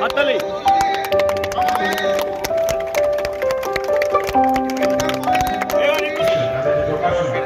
হাততালি তাদের প্রকাশনা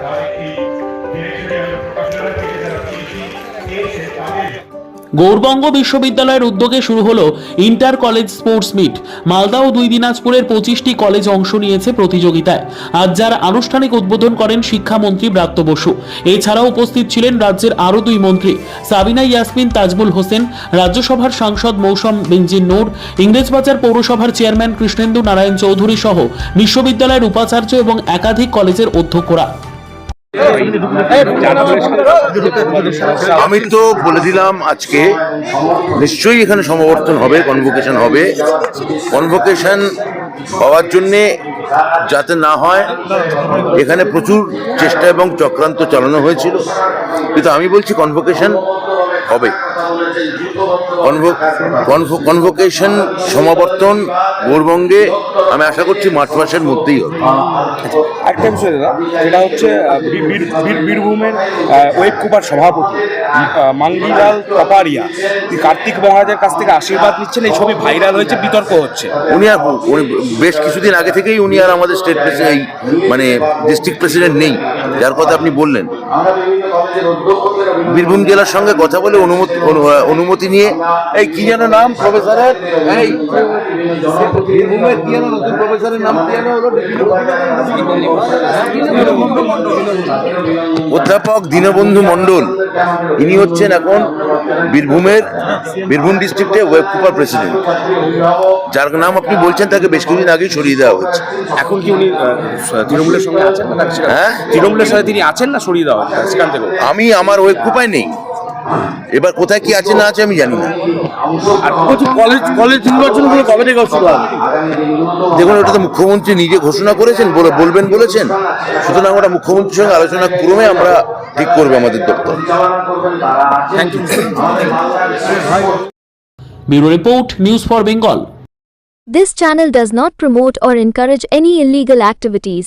গৌরবঙ্গ বিশ্ববিদ্যালয়ের উদ্যোগে শুরু হলো inter college sports meet. Malda ও দুই দিনাজপুরের পঁচিশটি কলেজ অংশ নিয়েছে প্রতিযোগিতায়। আজ যার আনুষ্ঠানিক উদ্বোধন করেন শিক্ষামন্ত্রী ব্রাত্য বসু। এছাড়াও উপস্থিত ছিলেন রাজ্যের আরও দুই মন্ত্রী, সাবিনা ইয়াসমিন, তাজমুল হোসেন, রাজ্যসভার সাংসদ মৌসম বেঞ্জির নূর, ইংরেজবাজার পৌরসভার চেয়ারম্যান কৃষ্ণেন্দু নারায়ণ চৌধুরী সহ বিশ্ববিদ্যালয়ের উপাচার্য এবং একাধিক কলেজের অধ্যক্ষরা। আমি তো বলে দিলাম আজকে নিশ্চয়ই এখানে সমাবর্তন হবে কনভোকেশন হবে। কনভোকেশন হওয়ার জন্যে যাতে না হয়, এখানে প্রচুর চেষ্টা এবং চক্রান্ত চালানো হয়েছিল। কিন্তু আমি বলছি কনভোকেশন হবে। কনভোকেশন সমাবর্তন গৌরবঙ্গে আমি আশা করছি মার্চ মাসের মধ্যেই হবে। একটা বিষয় দাদা যেটা হচ্ছে বীরভূমের ওয়েব কুপার সভাপতি মাঙ্গিলাল কপারিয়া। কার্তিক মহারাজের কাছ থেকে আশীর্বাদ নিচ্ছেন এই ছবি ভাইরাল হয়েছে বিতর্ক হচ্ছে। উনি আর বেশ কিছুদিন আগে থেকেই উনি আর আমাদের স্টেট প্রেসিডেন্ট মানে ডিস্ট্রিক্ট প্রেসিডেন্ট নেই যার কথা আপনি বললেন। বীরভূম জেলার সঙ্গে কথা বলে অনুমতি অনুমতি নিয়ে এই কি যেন নাম প্রফেসরের? এই বীরভূমের কি যেন নতুন প্রফেসরের নাম কি যেন অধ্যাপক দীনবন্ধু মণ্ডল ইনি হচ্ছেন এখন বীরভূমের বীরভূম ডিস্ট্রিক্টে ওয়েব কুপার প্রেসিডেন্ট যার নাম আপনি বলছেন তাকে বেশ কিছুদিন আগেই সরিয়ে দেওয়া হয়েছে। এখন কি উনি তৃণমূলের সঙ্গে আছেন? না হ্যাঁ? তৃণমূলের সাথে তিনি আছেন না সরিয়ে দেওয়া সেখান থেকে আমি আমার ওই কুপায় নেই। এবার কোথায় কি আছে না আছে আমি জানি না। আর কলেজ কলেজ নির্বাচনগুলো কবে থেকে শুরু হবে দেখুন ওটা তো মুখ্যমন্ত্রী নিজে ঘোষণা করেছেন বলে বলবেন বলেছেন। সুতরাং ওটা মুখ্যমন্ত্রীর সঙ্গে আলোচনা ক্রমে আমরা ঠিক করব আমাদের দপ্তর। Thank you bureau report news for Bengal This channel does not promote or encourage any illegal activities.